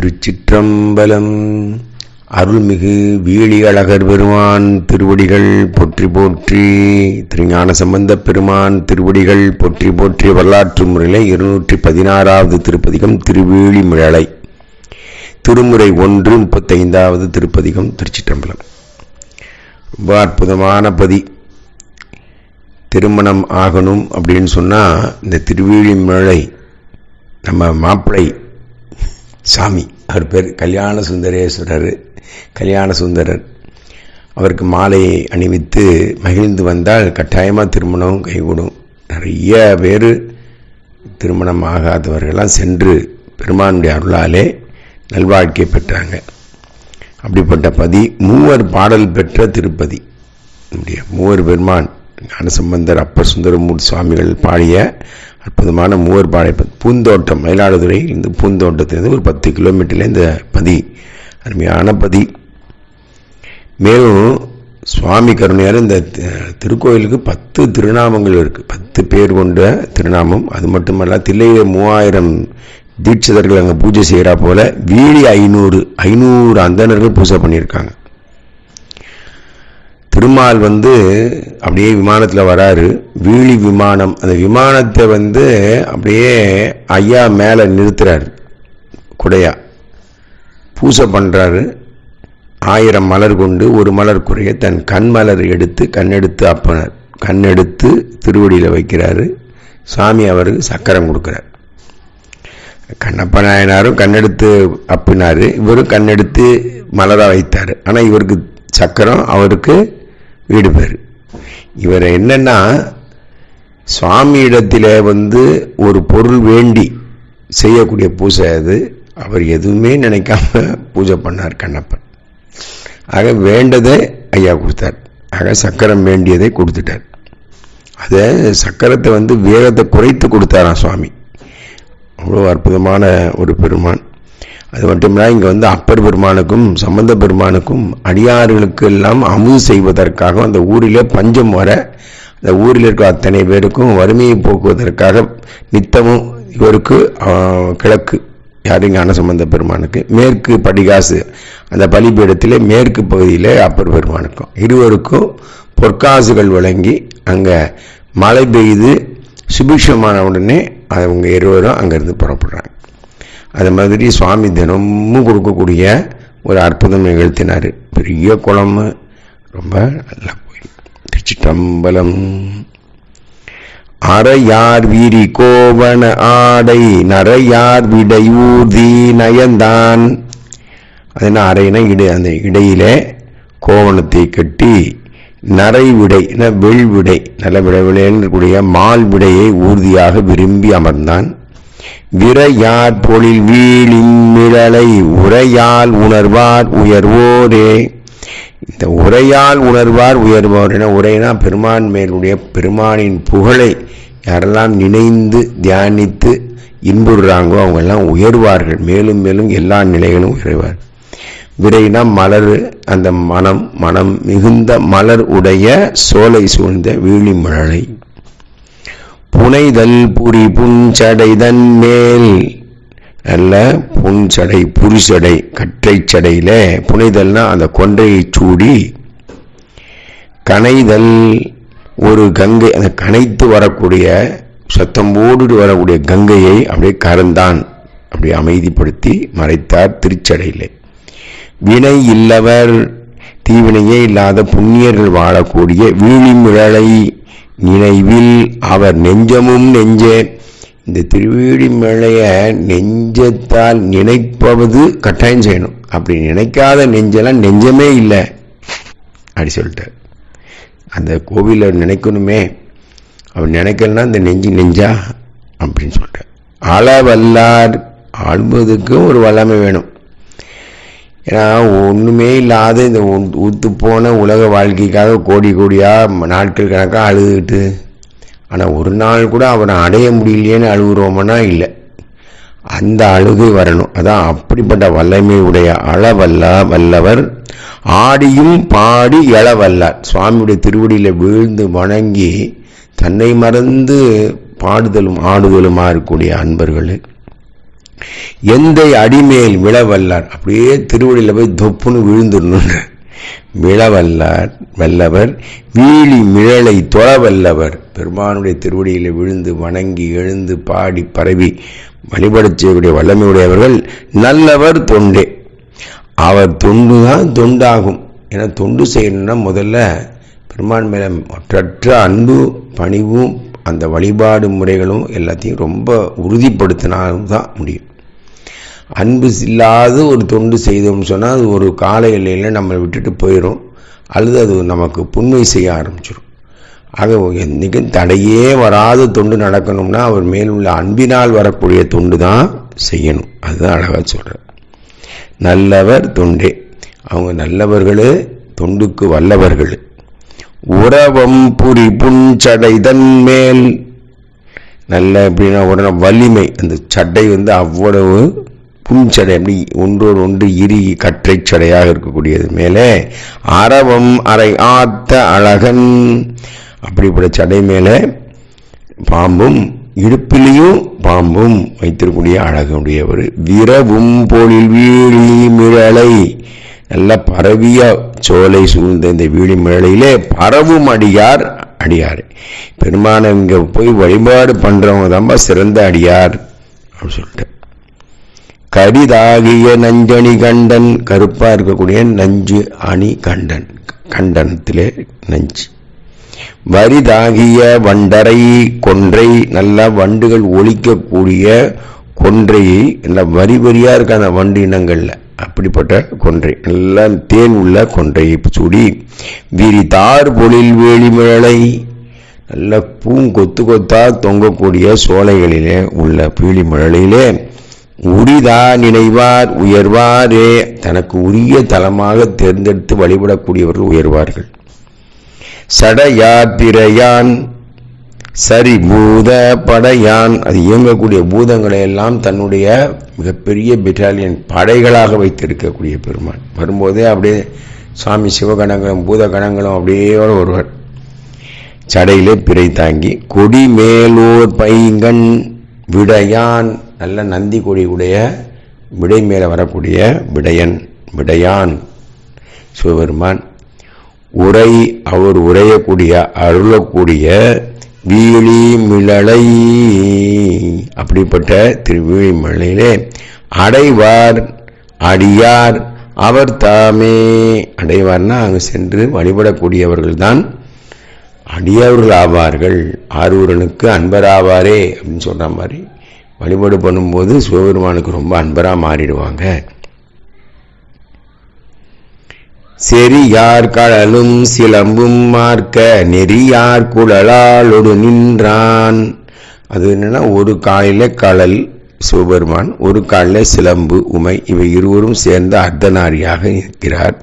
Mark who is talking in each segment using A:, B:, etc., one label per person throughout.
A: திருச்சிற்றம்பலம். அருள்மிகு வீழியழகர் பெருமான் திருவடிகள் போற்றி போற்றி திருஞான சம்பந்தப் பெருமான் திருவடிகள் பொற்றி போற்றி வரலாற்று முறையிலே இருநூற்றி பதினாறாவது திருப்பதிகம் திருவேழிமிழலை திருமுறை ஒன்று முப்பத்தைந்தாவது திருப்பதிகம் திருச்சிற்றம்பலம். ரொம்ப அற்புதமான பதி. திருமணம் ஆகணும் அப்படின்னு சொன்னால் இந்த திருவேழிமிழலை நம்ம மாப்பிள்ளை சாமி. அவர் பேர் கல்யாண சுந்தரேஸ்வரர் கல்யாண சுந்தரர். அவருக்கு மாலையை அணிவித்து மகிழ்ந்து வந்தால் கட்டாயமாக திருமணம் கைகூடும். நிறைய பேர் திருமணம் ஆகாதவர்கள்லாம் சென்று பெருமானுடைய அருளாலே நல்வாழ்க்கை பெற்றாங்க. அப்படிப்பட்ட பதி மூவர் பாடல் பெற்ற திருப்பதி. நம்முடைய மூவர் பெருமான். ஞானசம்பந்தர் அப்பர் சுந்தரமூர் சுவாமிகள் பாடிய அற்புதமான மூவர் பாடை பூந்தோட்டம் மயிலாடுதுறையில் இந்த பூந்தோட்டத்திலிருந்து ஒரு பத்து கிலோமீட்டரில் இந்த பதி அருமையான பதி. மேலும் சுவாமி கருணையார் இந்த திருக்கோயிலுக்கு பத்து திருநாமங்கள் இருக்குது பத்து பேர் கொண்ட திருநாமம். அது மட்டுமல்ல தில்லையில மூவாயிரம் தீட்சிதர்கள் அங்கே பூஜை செய்கிறா போல வீடி ஐநூறு ஐநூறு அந்தணர்கள் பூஜை பண்ணியிருக்காங்க. திருமால் வந்து அப்படியே விமானத்தில் வராரு. வீழி விமானம். அந்த விமானத்தை வந்து அப்படியே ஐயா மேலே நிறுத்துறாரு. குடையா. பூசை பண்ணுறாரு ஆயிரம் மலர் கொண்டு ஒரு மலர் குறைய தன் கண் மலர் எடுத்து கண்ணெடுத்து அப்பனர் கண்ணெடுத்து திருவடியில் வைக்கிறாரு. சாமி அவருக்கு சக்கரம் கொடுக்குறார். கண்ணப்ப நாயனாரும் கண்ணெடுத்து அப்பினார். இவரும் கண்ணெடுத்து மலராக வைத்தார். ஆனால் இவருக்கு சக்கரம் அவருக்கு வீடு பேர் இவர் என்னன்னா சுவாமியிடத்தில் வந்து ஒரு பொருள் வேண்டி செய்யக்கூடிய பூஜை அது. அவர் எதுவுமே நினைக்காம பூஜை பண்ணார் கண்ணப்பன். ஆக வேண்டதை ஐயா கொடுத்தார். ஆக சக்கரம் வேண்டியதை கொடுத்துட்டார். அதை சக்கரத்தை வந்து வேகத்தை குறைத்து கொடுத்தாராம் சுவாமி. அவ்வளோ அற்புதமான ஒரு பெருமான். அது மட்டும் இல்லை இங்கே வந்து அப்பர் பெருமானுக்கும் சம்பந்த பெருமானுக்கும் அடியார்களுக்கு எல்லாம் அமுது செய்வதற்காக அந்த ஊரிலே பஞ்சம் வர அந்த ஊரில் இருக்க அத்தனை பேருக்கும் வறுமையை போக்குவதற்காக நித்தமும் இவருக்கு கிழக்கு யாரும் ஞான சம்பந்த பெருமானுக்கு மேற்கு படிகாசு அந்த பலிபீடத்தில் மேற்கு பகுதியில் அப்பர் பெருமானுக்கும் இருவருக்கும் பொற்காசுகள் வழங்கி அங்கே மழை பெய்து சுபிஷமான உடனே அவங்க இருவரும் அங்கேருந்து புறப்படுறாங்க. அது மாதிரி சுவாமி தினமும் கொடுக்கக்கூடிய ஒரு அற்புதம் நிகழ்த்தினார். பெரிய குளம் ரொம்ப நல்லா போய் திருச்சிட்டம்பலம் அறையார் வீரி கோவன ஆடை நரையார் விடையூர்தி நயந்தான். அது என்ன அறைனா இடை அந்த இடையிலே கோவணத்தை கட்டி நரை விடை வெள்விடை நல்ல விடை இருக்கக்கூடிய மால் விடையை ஊர்தியாக விரும்பி அமர்ந்தான். விரையார் பொழில் வீழின் நிழலை உரையால் உணர்வார் உயர்வோரே. இந்த உரையால் உணர்வார் உயர்வோர் என உரைனா பெருமான் மேலுடைய பெருமானின் புகழை யாரெல்லாம் நினைந்து தியானித்து இன்புறுறாங்களோ அவங்கெல்லாம் உயர்வார்கள். மேலும் மேலும் எல்லா நிலைகளும் உயர்வார். விரைனா மலர் அந்த மனம் மனம் மிகுந்த மலர் உடைய சோலை சூழ்ந்த வீழி மழலை புனைதல் புரி புஞ்சடைதன் மேல். நல்ல புன்சடை புரிசடை கற்றை சடையில புனைதல்னா அந்த கொன்றையை சூடி கனைதல் ஒரு கங்கை அந்த கனைத்து வரக்கூடிய சத்தம் ஓடு வரக்கூடிய கங்கையை அப்படியே கறந்தான் அப்படியே அமைதிப்படுத்தி மறைத்தார் திருச்சடையிலே. வினை இல்லவர் தீவினையே இல்லாத புண்ணியர்கள் வாழக்கூடிய வீழிமிழலை நினைவில் அவர் நெஞ்சமும் நெஞ்சே. இந்த திருவீடி மேளைய நெஞ்சத்தால் நினைப்பவது கட்டாயம் செய்யணும். அப்படி நினைக்காத நெஞ்செல்லாம் நெஞ்சமே இல்லை. அப்படி சொல்லிட்டார். அந்த கோவிலில் நினைக்கணுமே. அவர் நினைக்கலன்னா இந்த நெஞ்சு நெஞ்சா அப்படின்னு சொல்லிட்டார். அளவல்லார் ஆழ்வதுக்கும் ஒரு வல்லமை வேணும். ஏன்னா ஒன்றுமே இல்லாத இந்த ஊத்து போன உலக வாழ்க்கைக்காக கோடி கோடியாக நாட்கள் கணக்காக அழுதுகிட்டு. ஆனால் ஒரு நாள் கூட அவனை அடைய முடியலையேன்னு அழுகுறோம்னா இல்லை. அந்த அழுகை வரணும். அதான் அப்படிப்பட்ட வல்லமை உடைய அளவல்ல வல்லவர். ஆடியும் பாடி எழவல்லார். சுவாமியுடைய திருவடியில் வீழ்ந்து வணங்கி தன்னை மறந்து பாடுதலும் ஆடுதலுமா இருக்கக்கூடிய அன்பர்கள். எந்த அடிமேல் விழவல்லார் அப்படியே திருவடியில் போய் தொப்புன்னு விழுந்துடணுன்ற விழவல்லார் வல்லவர் வீழி மிழலை தொழவல்லவர் பெருமானுடைய திருவடியில் விழுந்து வணங்கி எழுந்து பாடி பரவி வழிபடச் செய்யக்கூடிய வல்லமையுடையவர்கள் நல்லவர் தொண்டே. அவர் தொண்டு தான் தொண்டாகும். ஏன்னா தொண்டு செய்யணும்னா முதல்ல பெருமான் மேல மற்றற்ற அன்பு பணிவும் அந்த வழிபாடு முறைகளும் எல்லாத்தையும் ரொம்ப உறுதிப்படுத்தினாலும் தான் முடியும். அன்பு இல்லாத ஒரு தொண்டு செய்தோம்னு சொன்னால் அது ஒரு கால எல்லையில் நம்மளை விட்டுட்டு போயிடும் அல்லது அது நமக்கு புண்மை செய்ய ஆரம்பிச்சிடும் ஆக என்றைக்கும் தடையே வராத தொண்டு நடக்கணும்னா அவர் மேலுள்ள அன்பினால் வரக்கூடிய தொண்டு தான் செய்யணும். அதுதான் அழகாக சொல்கிறார் நல்லவர் தொண்டே. அவங்க நல்லவர்களே தொண்டுக்கு வல்லவர்கள். உறவம் புரி புஞ்சடை மேல். நல்ல எப்படின்னா உடனே வலிமை. அந்த சட்டை வந்து அவ்வளவு புஞ்சடை அப்படி ஒன்றோடு ஒன்று இறுகி கற்றை சடையாக இருக்கக்கூடியது. மேலே அரவம் அரை ஆத்த அழகன் அப்படிப்பட்ட சடை மேலே பாம்பும் இடுப்பிலையும் பாம்பும் வைத்திருக்கூடிய அழகுடையவர். விரவும் போலில் வீழி மிழலை நல்ல பரவிய சோலை சூழ்ந்த இந்த வீழி மிழலையிலே பரவும் அடியார் அடியார். பெருமான இங்கே போய் வழிபாடு பண்றவங்க தான் சிறந்த அடியார் அப்படின்னு சொல்லிட்டு கரிதாகிய நஞ்சணி கண்டன் கருப்பா இருக்கக்கூடிய நஞ்சு அணி கண்டன் கண்டனத்திலே நஞ்சு. வரிதாகிய வண்டரை கொன்றை நல்ல வண்டுகள் ஒழிக்கக்கூடிய கொன்றையை நல்ல வரி வரியா இருக்க அந்த வண்டு இனங்கள்ல. அப்படிப்பட்ட கொன்றை நல்லா தேன் உள்ள கொன்றையை சூடி வீரி தார் பொழில் வேலிமிழலை நல்ல பூங்கொத்து கொத்தா தொங்கக்கூடிய சோலைகளிலே உள்ள பீழிமழலையிலே உரிதா நினைவார் உயர்வாரே. தனக்கு உரிய தலமாக தேர்ந்தெடுத்து வழிபடக்கூடியவர்கள் உயர்வார்கள். சடயாத்திரையான் சரி பூத படையான். அது இயங்கக்கூடிய பூதங்களை எல்லாம் தன்னுடைய மிகப்பெரிய பெட்டாலியன் படைகளாக வைத்திருக்கக்கூடிய பெருமான். வரும்போதே அப்படியே சுவாமி சிவகணங்களும் பூத கணங்களும் அப்படியே ஒருவர் சடையிலே பிறை தாங்கி கொடி மேலோர் பைங்கண் விடையான் நல்ல நந்தி கொடி உடைய விடை மேலே வரக்கூடிய விடையன் விடையான். சிவபெருமான் உரை அவர் உரையக்கூடிய அருளக்கூடிய வீழி மிளலை. அப்படிப்பட்ட திருவீழி மலையிலே அடைவார் அடியார் அவர் தாமே. அடைவார்னா அங்கு சென்று வழிபடக்கூடியவர்கள் தான் அடியவர்கள் ஆவார்கள் ஆரூரனுக்கு அன்பராவாரே அப்படின்னு சொல்கிற மாதிரி வழிபாடு பண்ணும்போது சிவபெருமானுக்கு ரொம்ப அன்பராக மாறிடுவாங்க. செரியார் கடலும் சிலம்பும் மார்க்க நெறியார் குழலாலொடு நின்றான். அது என்னன்னா ஒரு காலில் கடல் சிவபெருமான் ஒரு காலில் சிலம்பு உமை இவை இருவரும் சேர்ந்த அர்த்தநாரியாக இருக்கிறார்.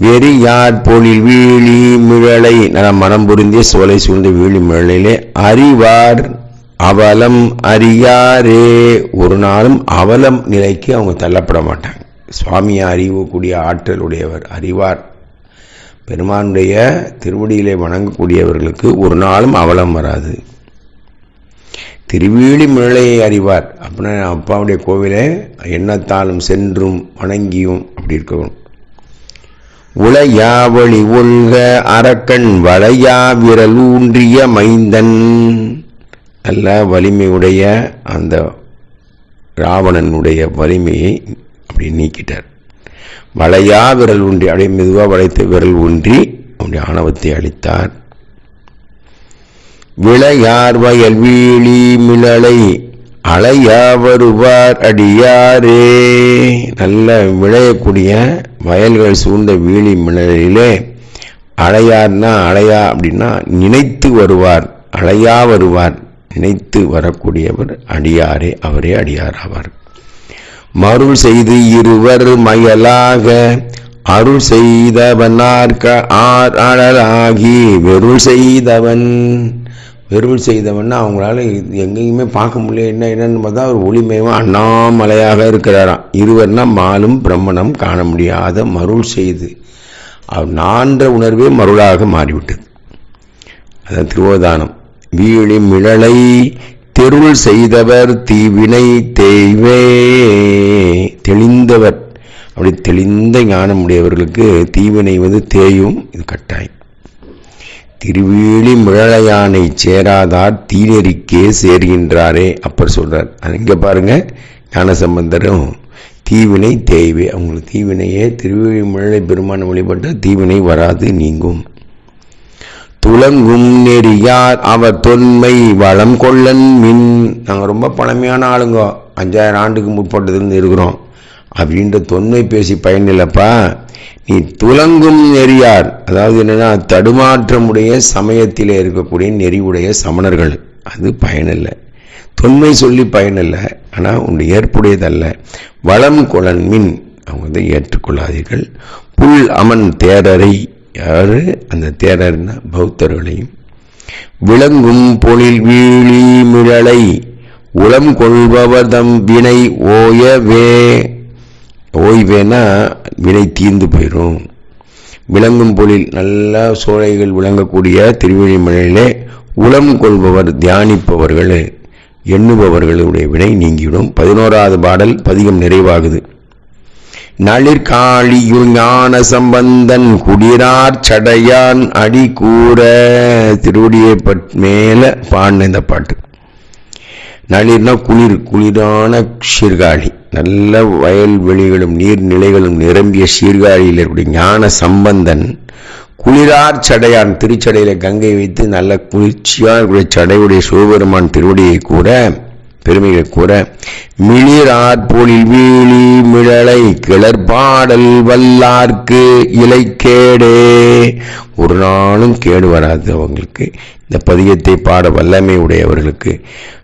A: வெறியார் பொழில் வீழி மிழலை நல மனம் புரிந்திய சோலை சூழ்ந்த வீழி மிழலிலே அறிவார் அவலம் அறியாரே. ஒரு நாளும் அவலம் நிலைக்கு அவங்க தள்ளப்பட மாட்டாங்க. சுவாமியை அறிவக்கூடிய ஆற்றல் உடையவர் அறிவார். பெருமானுடைய திருவடியிலே வணங்கக்கூடியவர்களுக்கு ஒரு நாளும் அவலம் வராது. திருவீழி மிழலையை அறிவார். அப்படின்னா அப்பாவுடைய கோவிலே எண்ணத்தாலும் சென்றும் வணங்கியும் அப்படி இருக்கணும். உளையாவளி ஒல்க அரக்கன் வளையா விரல் ஊன்றிய மைந்தன். அல்ல வலிமையுடைய அந்த ராவணனுடைய வலிமையை அப்படி நீக்கிட்டார். வளையா விரல் ஊன்றி அப்படியே மெதுவாக வளைத்து விரல் ஊன்றி அவனுடைய ஆணவத்தை அளித்தார் விளையார் வயல் வீழி மிளலை அலையா வருவார் அடியாரே. நல்ல விளையக்கூடிய வயல்கள் சூழ்ந்த வீழி மிளலிலே அலையார்னா அலையா அப்படின்னா நினைத்து வருவார் அலையா வருவார் நினைத்து வரக்கூடியவர் அடியாரே அவரே அடியார் ஆவார் மருள் செய்து இருவர் மயலாக அருள் செய்தவனார்க்க ஆர் அழலாகி வெருள் செய்தவன் வெருள் செய்தவன் அவங்களால எங்கேயுமே பார்க்க முடியல. என்ன என்னன்னு பார்த்தா அவர் ஒளிமயமாக அண்ணாமலையாக இருக்கிறாராம். இருவர்னா மாலும் பிரம்மணம் காண முடியாத மருள் செய்து. நான்ற உணர்வே மருளாக மாறிவிட்டது. அதான் திருவோதானம். வீழி மிழலை தெருள் செய்தவர் தீவினை தேய்வே. தெளிந்தவர். அப்படி தெளிந்த ஞானம் உடையவர்களுக்கு தீவினை வந்து தேயும். இது கட்டாயம். திருவேலி மிழலையானை சேராதார் தீநெறிக்கே சேர்கின்றாரே அப்பர் சொல்கிறார் அது பாருங்கள் பாருங்க ஞானசம்பந்தரும் தீவினை தேய்வே. அவங்களுக்கு தீவினையே திருவேலி மிழலை பெருமான வழிபட்ட தீவினை வராது நீங்கும். துளங்கும் நெறியார் அவர் தொன்மை வளம் கொள்ளன் மின். நாங்கள் ரொம்ப பழமையான ஆளுங்க. அஞ்சாயிரம் ஆண்டுக்கு முற்பட்டதுன்னு இருக்கிறோம். அப்படின்ற தொன்மை பேசி பயனில்லப்பா. நீ துலங்கும் நெறியார். அதாவது என்னன்னா தடுமாற்றமுடைய சமயத்தில் இருக்கக்கூடிய நெறிவுடைய சமணர்கள். அது பயனில்லை. தொன்மை சொல்லி பயனில்லை. ஆனால் உண்டு ஏற்புடையதல்ல. வளம் குளன் மின். அவங்க வந்து ஏற்றுக்கொள்ளாதீர்கள். புல் அமன் தேரரை. யாரு? அந்த தேரர்னா பௌத்தர்களையும். விளங்கும் பொழில் வீழி மிழலை. உளம் கொள்பவதம் வினை ஓயவே. ஓய்வேனா வினை தீர்ந்து போயிடும் விளங்கும் பொழில் நல்லா சோலைகள் விளங்கக்கூடிய திருவழிமலையிலே உளம் கொள்பவர் தியானிப்பவர்கள் எண்ணுபவர்களுடைய வினை நீங்கிவிடும். பதினோராவது பாடல் பதிகம் நிறைவாகுது. நளிர்காளியுள் ஞான சம்பந்தன் குடிரார் சடையான் அடி கூற திருவடியை பட் மேல பாடின இந்த பாட்டு. நளிர்னா குளிர் குளிரான சீர்காழி. நல்ல வயல்வெளிகளும் நீர்நிலைகளும் நிரம்பிய சீர்காழியில் இருக்கக்கூடிய ஞான சம்பந்தன் குளிரார் சடையான் திருச்சடையில கங்கை வைத்து நல்ல குளிர்ச்சியாக இருக்கக்கூடிய சடையுடைய சிவபெருமான் திருவடியை கூட பெருமைகள் கூட மிளிரார் போலில் வீழி மிழலை கிளர்பாடல் வல்லார்க்கு இலைக்கேடே. ஒரு நாளும் கேடு வராது அவங்களுக்கு. இந்த பதியத்தை பாட வல்லமை உடையவர்களுக்கு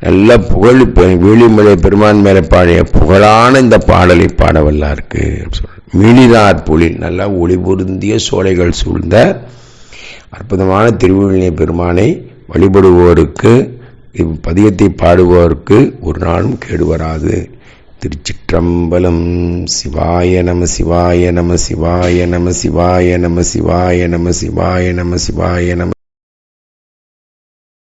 A: நல்ல புகழ் வீழிமலை பெருமான் மேலே பாடிய புகழான இந்த பாடலை பாட வல்லார்க்கு மிளிரார் புலி நல்லா ஒளி பொருந்திய சோலைகள் சூழ்ந்த அற்புதமான திருவிழிய பெருமானை வழிபடுவோருக்கு பதியத்தை பாடுவோருக்கு ஒரு நாளும் கேடு வராது. திருச்சிற்றம்பலம் சிவாய நம சிவாய நம சிவாய நம சிவாய நம சிவாய நம சிவாய நம சிவாய நம